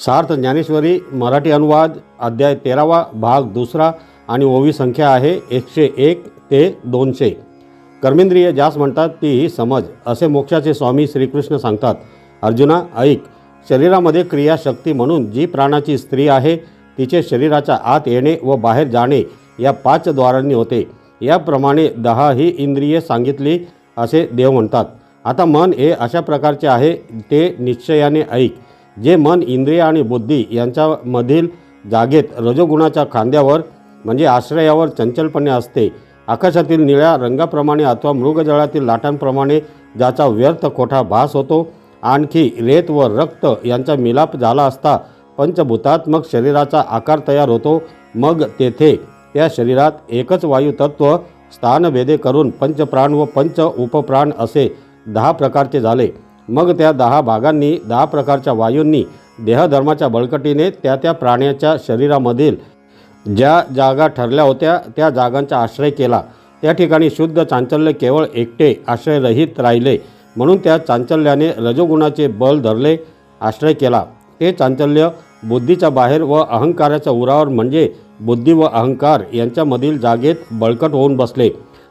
सार्थ ज्ञानेश्वरी मराठी अनुवाद अध्याय तेरावा भाग दुसरा आणि ओवी संख्या आहे एकशे एक ते दोनशे. कर्मेंद्रिय ज्यास म्हणतात ती ही समज असे मोक्षाचे स्वामी श्रीकृष्ण सांगतात. अर्जुना ऐक शरीरामध्ये क्रियाशक्ती म्हणून जी प्राणाची स्त्री आहे तिचे शरीराच्या आत येणे व बाहेर जाणे या पाच द्वारांनी होते. याप्रमाणे दहा ही इंद्रिये सांगितली असे देव म्हणतात. आता मन हे अशा प्रकारचे आहे ते निश्चयाने ऐक. जे मन इंद्रिय आणि बुद्धी यांच्यामधील जागेत रजोगुणाच्या खांद्यावर म्हणजे आश्रयावर चंचलपणे असते. आकाशातील निळ्या रंगाप्रमाणे अथवा मृगजळातील लाटांप्रमाणे ज्याचा व्यर्थ खोटा भास होतो आणखी रेत व रक्त यांचा मिलाप झाला असता पंचभूतात्मक शरीराचा आकार तयार होतो. मग तेथे त्या शरीरात एकच वायुतत्व स्थानभेदे करून पंचप्राण व पंच उपप्राण असे दहा प्रकारचे झाले. मग त्या दहा भागांनी दहा प्रकारच्या वायूंनी देहधर्माच्या बळकटीने त्या त्या प्राण्याच्या शरीरामधील ज्या जागा ठरल्या होत्या त्या जागांचा आश्रय केला. त्या ठिकाणी शुद्ध चांचल्य केवळ एकटे आश्रयरहित राहिले. म्हणून त्या चांचल्याने रजोगुणाचे बल धरले आश्रय केला. ते चांचल्य बुद्धीच्या बाहेर व अहंकाराच्या उरावर म्हणजे बुद्धी व अहंकार यांच्यामधील जागेत बळकट होऊन बसले.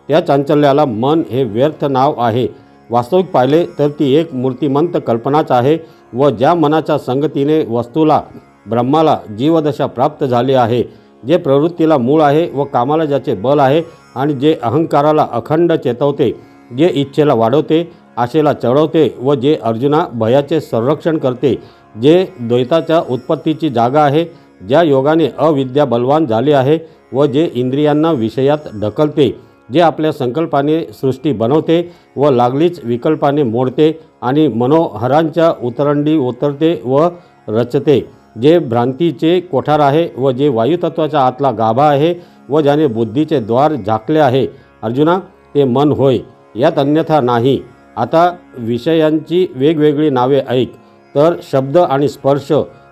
त्या चांचल्याला मन हे व्यर्थ नाव आहे. वास्तविक पाहिले तर ती एक मूर्तिमंत कल्पनाच आहे व ज्या मनाच्या संगतीने वस्तूला ब्रह्माला जीवदशा प्राप्त झाली आहे जे प्रवृत्तीला मूळ आहे व कामाला ज्याचे बल आहे आणि जे अहंकाराला अखंड चेतवते जे इच्छेला वाढवते आशेला चढवते व जे अर्जुना भयाचे संरक्षण करते जे द्वैताच्या उत्पत्तीची जागा आहे ज्या योगाने अविद्या बलवान झाली आहे व जे इंद्रियांना विषयात ढकलते. जे आपल्या संकल्पाने सृष्टी बनवते व लागलीच विकल्पाने मोडते आणि मनोहरांच्या उतरंडी उतरते व रचते. जे भ्रांतीचे कोठार आहे व जे वायुतत्वाच्या आतला गाभा आहे व ज्याने बुद्धीचे द्वार झाकले आहे अर्जुना ते मन होय यात अन्यथा नाही. आता विषयांची वेगवेगळी नावे ऐक. तर शब्द आणि स्पर्श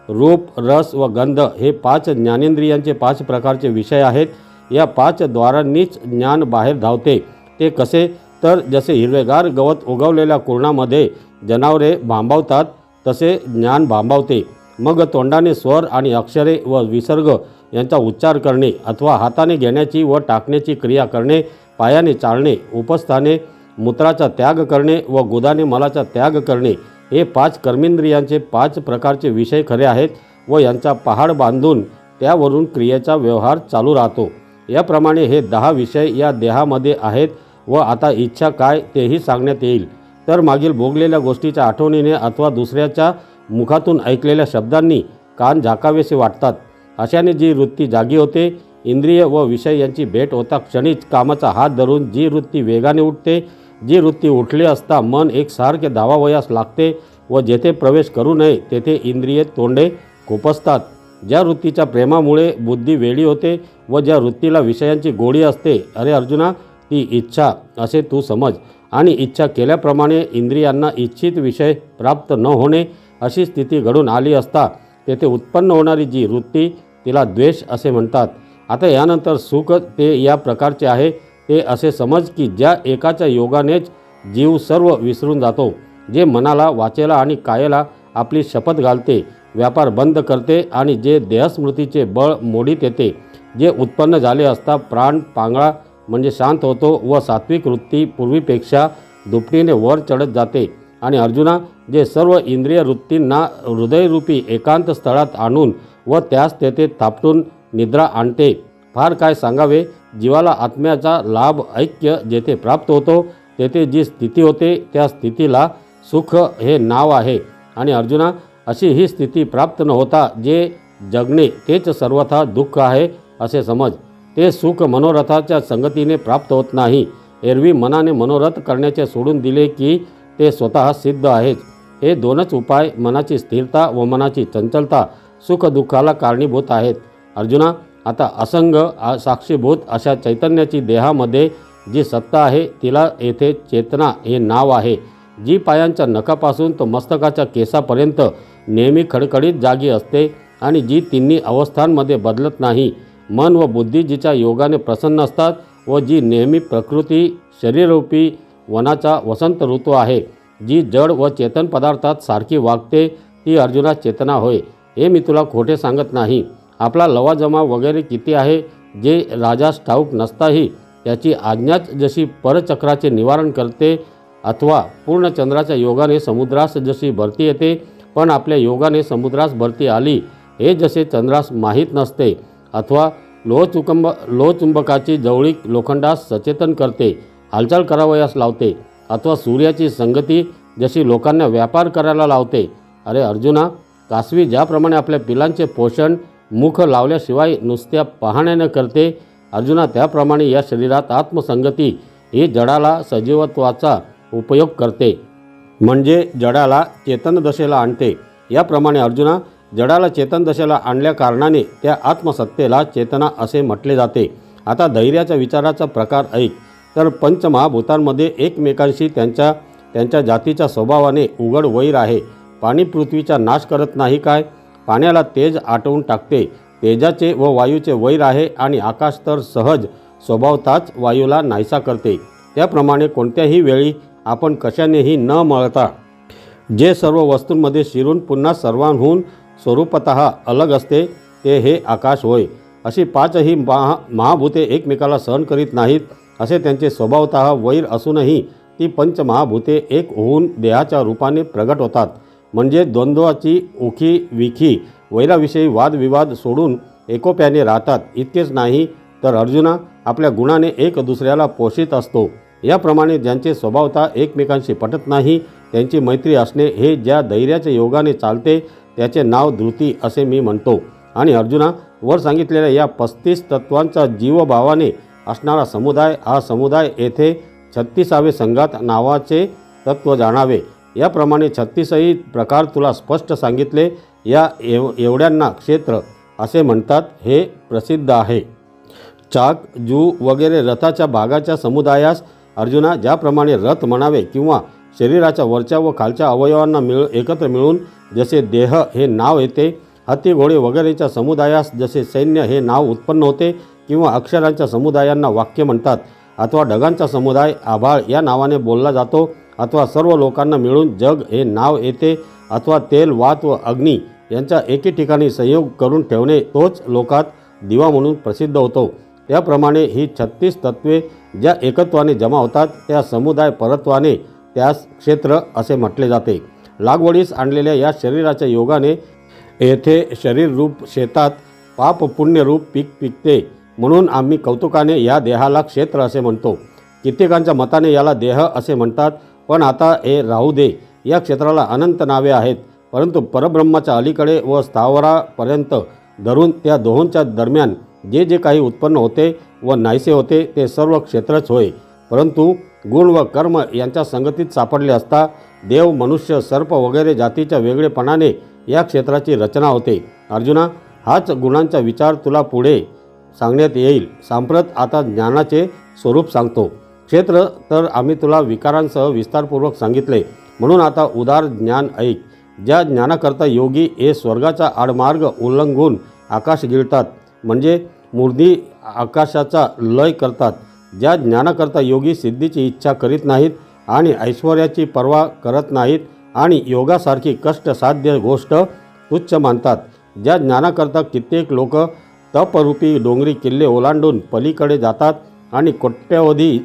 रूप रस व गंध हे पाच ज्ञानेंद्रियांचे पाच प्रकारचे विषय आहेत. या पाच द्वारांनीच ज्ञान बाहेर धावते. ते कसे? तर जसे हिरवेगार गवत उगवलेल्या कुरणामध्ये जनावरे भांबावतात तसे ज्ञान भांबावते. मग तोंडाने स्वर आणि अक्षरे व विसर्ग यांचा उच्चार करणे अथवा हाताने घेण्याची व टाकण्याची क्रिया करणे पायाने चालणे उपस्थाने मूत्राचा त्याग करणे व गुदाने मलाचा त्याग करणे हे पाच कर्मेंद्रियांचे पाच प्रकारचे विषय खरे आहेत व यांचा पहाड बांधून त्यावरून क्रियेचा व्यवहार चालू राहतो. याप्रमाणे हे दहा विषय या देहामध्ये आहेत व आता इच्छा काय तेही सांगण्यात येईल. तर मागील भोगलेल्या गोष्टीच्या आठवणीने अथवा दुसऱ्याच्या मुखातून ऐकलेल्या शब्दांनी कान झाकावेसे वाटतात. अशाने जी वृत्ती जागी होते इंद्रिय व विषय यांची भेट होता क्षणीच कामाचा हात धरून जी वृत्ती वेगाने उठते जी वृत्ती उठली असता मन एकसारखे धावावयास लागते व जेथे प्रवेश करू नये तेथे इंद्रिये तोंडे खुपसतात. ज्या वृत्तीच्या प्रेमामुळे बुद्धी वेळी होते व ज्या वृत्तीला विषयांची गोडी असते अरे अर्जुना ती इच्छा असे तू समज. आणि इच्छा केल्याप्रमाणे इंद्रियांना इच्छित विषय प्राप्त न होणे अशी स्थिती घडून आली असता तेथे उत्पन्न होणारी जी वृत्ती तिला द्वेष असे म्हणतात. आता यानंतर सुख ते या प्रकारचे आहे. ते असे समज की ज्या एकाच्या योगानेच जीव सर्व विसरून जातो जे मनाला वाचेला आणि कायेला आपली शपथ घालते व्यापार बंद करते आणि जे देहस्मृतीचे बळ मोडीत येते जे उत्पन्न झाले असता प्राण पांगळा म्हणजे शांत होतो व सात्विक वृत्ती पूर्वीपेक्षा दुपटीने वर चढत जाते. आणि अर्जुना जे सर्व इंद्रिय वृत्तींना हृदयरूपी एकांत स्थळात आणून व त्यास तेथे थापटून निद्रा आणते फार काय सांगावे? जीवाला आत्म्याचा लाभ ऐक्य जेथे प्राप्त होतो तेथे जी स्थिती होते त्या स्थितीला सुख हे नाव आहे. आणि अर्जुना अशी ही स्थिती प्राप्त न होता जे जगणे तेच सर्वथा दुःख आहे असे समज. ते सुख मनोरथाच्या संगतीने प्राप्त होत नाही. एरवी मनाने मनोरथ करण्याचे सोडून दिले की ते स्वतः सिद्ध आहेच. हे दोनच उपाय मनाची स्थिरता व मनाची चंचलता सुखदुःखाला कारणीभूत आहेत. अर्जुना आता असंग साक्षीभूत अशा चैतन्याची देहामध्ये जी सत्ता आहे तिला येथे चेतना हे नाव आहे. जी पायांच्या नखापासून तो मस्तकाच्या केसापर्यंत नेहमी खडखडीत जागी असते आणि जी तिन्ही अवस्थांमध्ये बदलत नाही. मन व बुद्धी जिच्या योगाने प्रसन्न असतात व जी नेहमी प्रकृती शरीररूपी वनाचा वसंत ऋतू आहे. जी जड व चेतन पदार्थात सारखी वागते ती अर्जुना चेतना होय. हे मी तुला खोटे सांगत नाही. आपला लवाजमा वगैरे किती आहे? जे राजास ठाऊक नसताही त्याची आज्ञाच जशी परचक्राचे निवारण करते अथवा पूर्णचंद्राच्या योगाने समुद्रास जशी भरती येते पण आपल्या योगाने समुद्रास भरती आली. हे जसे चंद्रास माहीत नसते अथवा लोहचुकंब लोहचुंबकाची जवळीक लोखंडास सचेतन करते हालचाल करावयास लावते अथवा सूर्याची संगती जशी लोकांना व्यापार करायला लावते. अरे अर्जुना कासवी ज्याप्रमाणे आपल्या पिलांचे पोषण मुख लावल्याशिवाय नुसत्या पाहण्यानं करते अर्जुना त्याप्रमाणे या शरीरात आत्मसंगती ही जडाला सजीवत्वाचा उपयोग करते. म्हणजे जडाला चेतन दशेला आणते. याप्रमाणे अर्जुना जडाला चेतन दशेला आणल्या कारणाने त्या आत्मसत्तेला चेतना असे म्हटले जाते. आता धैर्याच्या विचाराचा प्रकार ऐक. तर पंचमहाभूतांमध्ये एकमेकांशी त्यांच्या त्यांच्या जातीच्या स्वभावाने उघड वैर आहे. पाणी पृथ्वीचा नाश करत नाही काय? पाण्याला तेज आटवून टाकते. तेजाचे व वायूचे वैर आहे आणि आकाश तर सहज स्वभावताच वायूला नाहीसा करते. त्याप्रमाणे कोणत्याही वेळी आपण कशानेही न मळता जे सर्व वस्तूंमध्ये शिरून पुन्हा सर्वांहून स्वरूपत अलग असते ते हे आकाश होय. अशी पाचही महा महाभूते एकमेकाला सहन करीत नाहीत असे त्यांचे स्वभावत वैर असूनही ती पंचमहाभूते एक होऊन देहाच्या रूपाने प्रगट होतात. म्हणजे द्वंद्वाची उखी विखी वैराविषयी वादविवाद सोडून एकोप्याने राहतात. इतकेच नाही तर अर्जुना आपल्या गुणाने एक दुसऱ्याला पोषित असतो. याप्रमाणे ज्यांचे स्वभावता एकमेकांशी पटत नाही त्यांची मैत्री असणे हे ज्या धैर्याच्या योगाने चालते त्याचे नाव धृती असे मी म्हणतो. आणि अर्जुना वर सांगितलेल्या या पस्तीस तत्वांचा जीवभावाने असणारा समुदाय हा समुदाय येथे छत्तीसावे संघात नावाचे तत्व जाणावे. याप्रमाणे छत्तीसही प्रकार तुला स्पष्ट सांगितले या एव एवढ्यांना क्षेत्र असे म्हणतात हे प्रसिद्ध आहे. चाक जू वगैरे रथाच्या भागाच्या समुदायास अर्जुना ज्याप्रमाणे रथ म्हणावे किंवा शरीराच्या वरच्या व खालच्या अवयवांना मिळ एकत्र मिळून जसे देह हे नाव येते हत्ती घोडे वगैरेच्या समुदायास जसे सैन्य हे नाव उत्पन्न होते किंवा अक्षरांच्या समुदायांना वाक्य म्हणतात अथवा ढगांचा समुदाय आभाळ या नावाने बोलला जातो अथवा सर्व लोकांना मिळून जग हे नाव येते अथवा तेल वात व अग्नी यांचा एके ठिकाणी संयोग करून ठेवणे तोच लोकात दिवा म्हणून प्रसिद्ध होतो. त्याप्रमाणे ही छत्तीस तत्वे ज्या एकत्वाने जमा होतात त्या समुदाय परत्वाने त्यास क्षेत्र असे म्हटले जाते. लागवडीस आणलेल्या या शरीराच्या योगाने येथे शरीररूप शेतात पाप पुण्यरूप पीक पिकते. म्हणून आम्ही कौतुकाने या देहाला क्षेत्र असे म्हणतो. कित्येकांच्या मताने याला देह असे म्हणतात पण आता हे राहू दे. या क्षेत्राला अनंत नावे आहेत. परंतु परब्रह्माच्या अलीकडे व स्थावरापर्यंत धरून त्या दोहोंच्या दरम्यान जे जे काही उत्पन्न होते व नाहीसे होते ते सर्व क्षेत्रच होय. परंतु गुण व कर्म यांच्या संगतीत सापडले असता देव मनुष्य सर्प वगैरे जातीच्या वेगळेपणाने या क्षेत्राची रचना होते. अर्जुना हाच गुणांचा विचार तुला पुढे सांगण्यात येईल. सांप्रत आता ज्ञानाचे स्वरूप सांगतो. क्षेत्र तर आम्ही तुला विकारांसह विस्तारपूर्वक सांगितले. म्हणून आता उदार ज्ञान ऐक. ज्या ज्ञानाकरता योगी हे स्वर्गाचा आडमार्ग उल्लंघून आकाश गिळतात. म्हणजे मूर्धी आकाशाचा लय करतात. ज्या ज्ञानाकरता योगी सिद्धीची इच्छा करीत नाहीत आणि ऐश्वर्याची पर्वा करत नाहीत आणि योगासारखी कष्टसाध्य गोष्ट तुच्छ मानतात. ज्या ज्ञानाकरता कित्येक लोक तपरूपी डोंगरी किल्ले ओलांडून पलीकडे जातात आणि कोट्यवधी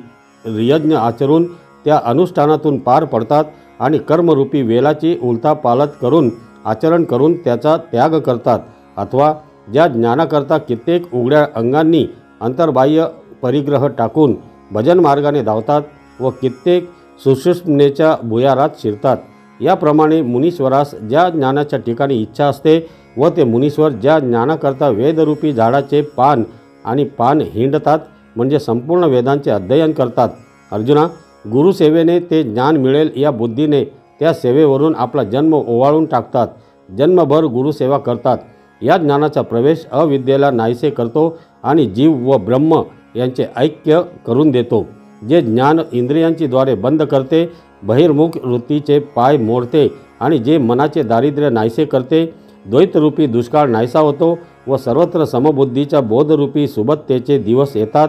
यज्ञ आचरून त्या अनुष्ठानातून पार पडतात आणि कर्मरूपी वेलाची उलथापालत करून आचरण करून त्याचा त्याग करतात. अथवा ज्या ज्ञानाकरता कित्येक उघड्या अंगांनी अंतर्बाह्य परिग्रह टाकून भजन मार्गाने धावतात व कित्येक सुषुम्नेच्या भुयारात शिरतात. याप्रमाणे मुनीश्वरास ज्या ज्ञानाच्या ठिकाणी इच्छा असते व ते मुनीश्वर ज्या ज्ञानाकरता वेदरूपी झाडाचे पान आणि पान हिंडतात म्हणजे संपूर्ण वेदांचे अध्ययन करतात. अर्जुना गुरुसेवेने ते ज्ञान मिळेल या बुद्धीने त्या सेवेवरून आपला जन्म ओवाळून टाकतात. जन्मभर गुरुसेवा करतात. या ज्ञानाचा प्रवेश अविद्येला नाहीसे करतो आणि जीव व ब्रह्म यांचे ऐक्य करून देतो. जे ज्ञान इंद्रियांची द्वारे बंद करते बहिर्मुख वृत्तीचे पाय मोडते आणि जे मनाचे दारिद्र्य नाहीसे करते द्वैतरूपी दुष्काळ नाहीसा होतो व सर्वत्र समबुद्धीच्या बोधरूपी सुबत्तेचे दिवस येतात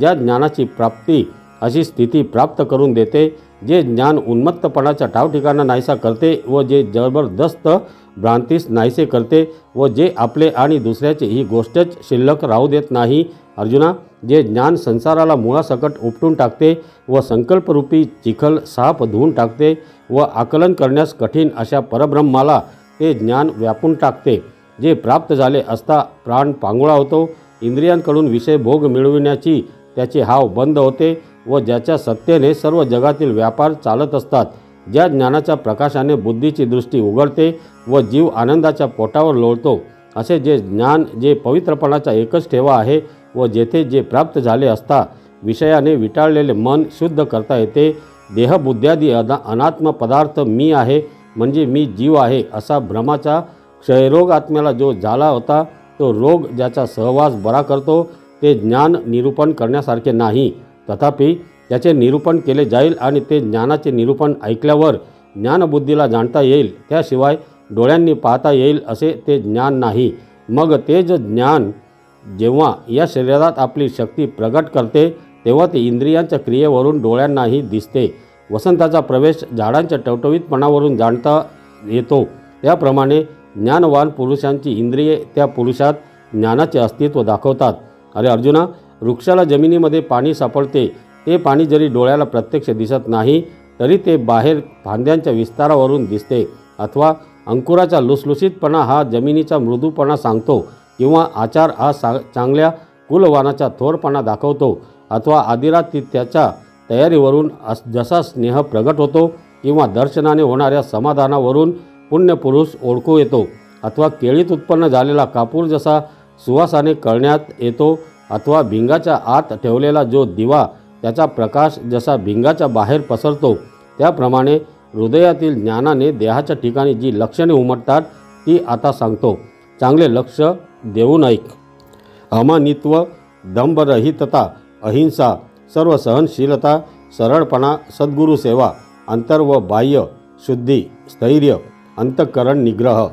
ज्या ज्ञानाची प्राप्ती अशी स्थिती प्राप्त करून देते जे ज्ञान उन्मत्तपणाचा ठावठिकाणा नाहीसा करते व जे जबरदस्त भ्रांतीस नाहीसे करते व जे आपले आणि दुसऱ्याचे ही गोष्टच शिल्लक राहू देत नाही. अर्जुना जे ज्ञान संसाराला मुळासकट उपटून टाकते व संकल्परूपी चिखल साफ धुवून टाकते व आकलन करण्यास कठीण अशा परब्रह्माला ते ज्ञान व्यापून टाकते. जे प्राप्त झाले असता प्राण पांगुळा होतो. इंद्रियांकडून विषय भोग मिळविण्याची त्याचे हाव बंद होते. व ज्याच्या सत्तेने सर्व जगातील व्यापार चालत असतात. ज्या ज्ञानाच्या प्रकाशाने बुद्धीची दृष्टी उघडते व जीव आनंदाच्या पोटावर लोळतो. असे जे ज्ञान जे पवित्रपणाचा एकच ठेवा आहे व जेथे जे प्राप्त झाले असता विषयाने विटाळलेले मन शुद्ध करता येते. देहबुद्ध्यादी अना अनात्म पदार्थ मी आहे म्हणजे मी जीव आहे असा भ्रमाचा क्षयरोग आत्म्याला जो झाला होता तो रोग ज्याचा सहवास बरा करतो ते ज्ञान निरूपण करण्यासारखे नाही. तथापि त्याचे निरूपण केले जाईल आणि ते ज्ञानाचे निरूपण ऐकल्यावर ज्ञानबुद्धीला जाणता येईल त्याशिवाय डोळ्यांनी पाहता येईल असे ते ज्ञान नाही. मग ते जे ज्ञान जेव्हा या शरीरात आपली शक्ती प्रगट करते तेव्हा ते इंद्रियांच्या क्रियेवरून डोळ्यांनाही दिसते. वसंताचा प्रवेश झाडांच्या टवटवीतपणावरून जाणता येतो. त्याप्रमाणे ज्ञानवान पुरुषांची इंद्रिये त्या पुरुषात ज्ञानाचे अस्तित्व दाखवतात. अरे अर्जुना वृक्षाला जमिनीमध्ये पाणी सापडते ते पाणी जरी डोळ्याला प्रत्यक्ष दिसत नाही तरी ते बाहेर फांद्यांच्या विस्तारावरून दिसते अथवा अंकुराचा लुसलुसीतपणा हा जमिनीचा मृदूपणा सांगतो किंवा आचार हा सा चांगल्या कुलवानाचा थोरपणा दाखवतो अथवा आदिरातिथ्याच्या तयारीवरून अस जसा स्नेह प्रगट होतो किंवा दर्शनाने होणाऱ्या समाधानावरून पुण्यपुरुष ओळखू येतो अथवा केळीत उत्पन्न झालेला कापूर जसा सुवासाने कळण्यात येतो अथवा भिंगाच्या आत ठेवलेला जो दिवा त्याचा प्रकाश जसा भिंगाच्या बाहेर पसरतो त्याप्रमाणे हृदयातील ज्ञानाने देहाच्या ठिकाणी जी लक्षणे उमटतात ती आता सांगतो. चांगले लक्ष देऊन ऐक. अमानित्व दंभरहितता अहिंसा सर्व सहनशीलता सरळपणा सद्गुरू सेवा अंतर व बाह्य शुद्धी स्थैर्य अंतःकरण निग्रह.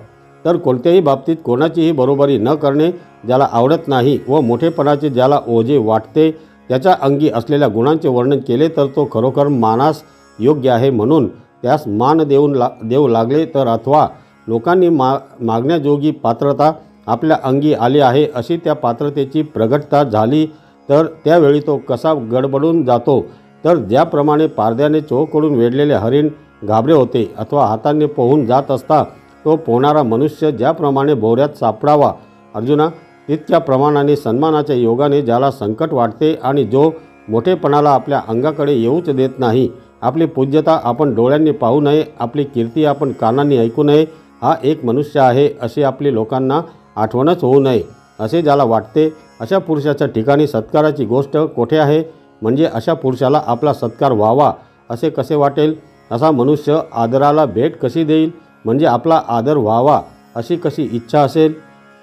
तर कोणत्याही बाबतीत कोणाचीही बरोबरी न करणे ज्याला आवडत नाही व मोठेपणाचे ज्याला ओझे वाटते त्याच्या अंगी असलेल्या गुणांचे वर्णन केले तर तो खरोखर मानास योग्य आहे म्हणून त्यास मान देऊन ला देऊ लागले तर अथवा लोकांनी मा मागण्याजोगी पात्रता आपल्या अंगी आली आहे अशी त्या पात्रतेची प्रगटता झाली तर त्यावेळी तो कसा गडबडून जातो तर ज्याप्रमाणे पारद्याने चोकडून वेढलेले हरिण घाबरे होते अथवा हाताने पोहून जात असता तो पोहणारा मनुष्य ज्याप्रमाणे भोवऱ्यात सापडावा. अर्जुना इतक्या प्रमाणाने सन्मानाच्या योगाने ज्याला संकट वाटते आणि जो मोठेपणाला आपल्या अंगाकडे येऊच देत नाही आपली पूज्यता आपण डोळ्यांनी पाहू नये आपली कीर्ती आपण कानांनी ऐकू नये हा एक मनुष्य आहे अशी आपली लोकांना आठवणच होऊ नये असे ज्याला वाटते अशा पुरुषाच्या ठिकाणी सत्काराची गोष्ट कोठे आहे? म्हणजे अशा पुरुषाला आपला सत्कार व्हावा असे कसे वाटेल? असा मनुष्य आदराला भेट कशी देईल? म्हणजे आपला आदर व्हावा अशी कशी इच्छा असेल?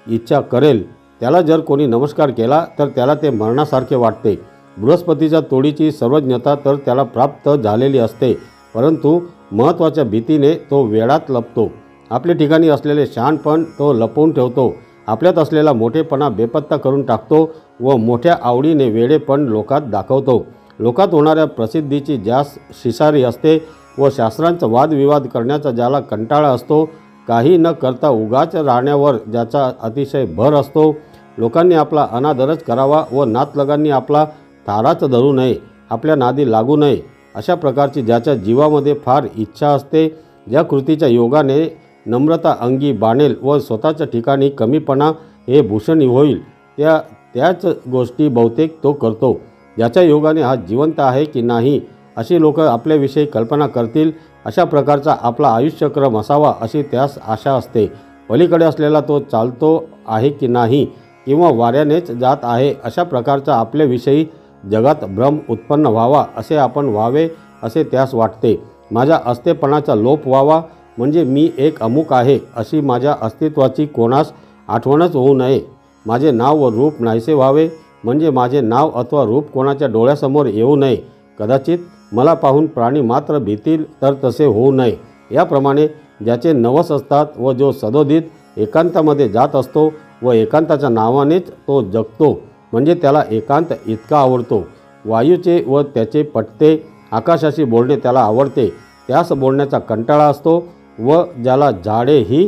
इच्छा करेल. त्याला जर कोणी नमस्कार केला तर त्याला ते मरणासारखे वाटते. बृहस्पतीच्या तोडीची सर्वज्ञता तर त्याला प्राप्त झालेली असते परंतु महत्त्वाच्या भीतीने तो वेळात लपतो. आपल्या ठिकाणी असलेले शहाणपण तो लपवून ठेवतो. आपल्यात असलेला मोठेपणा बेपत्ता करून टाकतो व मोठ्या आवडीने वेडेपण लोकात दाखवतो. लोकात होणाऱ्या प्रसिद्धीची ज्यास शिसारी असते व शास्त्रांचा वादविवाद करण्याचा ज्याला कंटाळा असतो काही न करता उगाच राहण्यावर ज्याचा अतिशय भर असतो लोकांनी आपला अनादरच करावा व नातलगांनी आपला ताराच धरू नये आपल्या नादी लागू नये अशा प्रकारची ज्याच्या जीवामध्ये फार इच्छा असते ज्या कृतीच्या योगाने नम्रता अंगी बाणेल व स्वतःच्या ठिकाणी कमीपणा हे भूषण होईल त्या त्याच गोष्टी बहुतेक तो करतो. ज्याच्या योगाने हा जिवंत आहे की नाही अशी लोक आपल्याविषयी कल्पना करतील अशा प्रकारचा आपला आयुष्यक्रम असावा अशी त्यास आशा असते. पलीकडे असलेला तो चालतो आहे की नाही किंवा वाऱ्यानेच जात आहे अशा प्रकारचा आपल्याविषयी जगात भ्रम उत्पन्न व्हावा असे आपण व्हावे असे त्यास वाटते. माझ्या अस्तेपणाचा लोप व्हावा म्हणजे मी एक अमुक आहे अशी माझ्या अस्तित्वाची कोणास आठवणच होऊ नये. माझे नाव व रूप नाहीसे व्हावे म्हणजे माझे नाव अथवा रूप कोणाच्या डोळ्यासमोर येऊ नये. कदाचित मला पाहून प्राणी मात्र भीतील तर तसे होऊ नये. याप्रमाणे ज्याचे नवस असतात व जो सदोदित एकांतामध्ये जात असतो व एकांताच्या नावानेच तो जगतो. म्हणजे त्याला एकांत इतका आवडतो. वायूचे व त्याचे पटते आकाशाशी बोलणे त्याला आवडते. त्यास बोलण्याचा कंटाळा असतो व ज्याला झाडे ही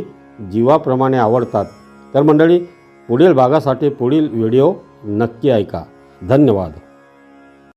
जीवाप्रमाणे आवडतात. तर मंडळी पुढील भागासाठी पुढील व्हिडिओ नक्की ऐका. धन्यवाद.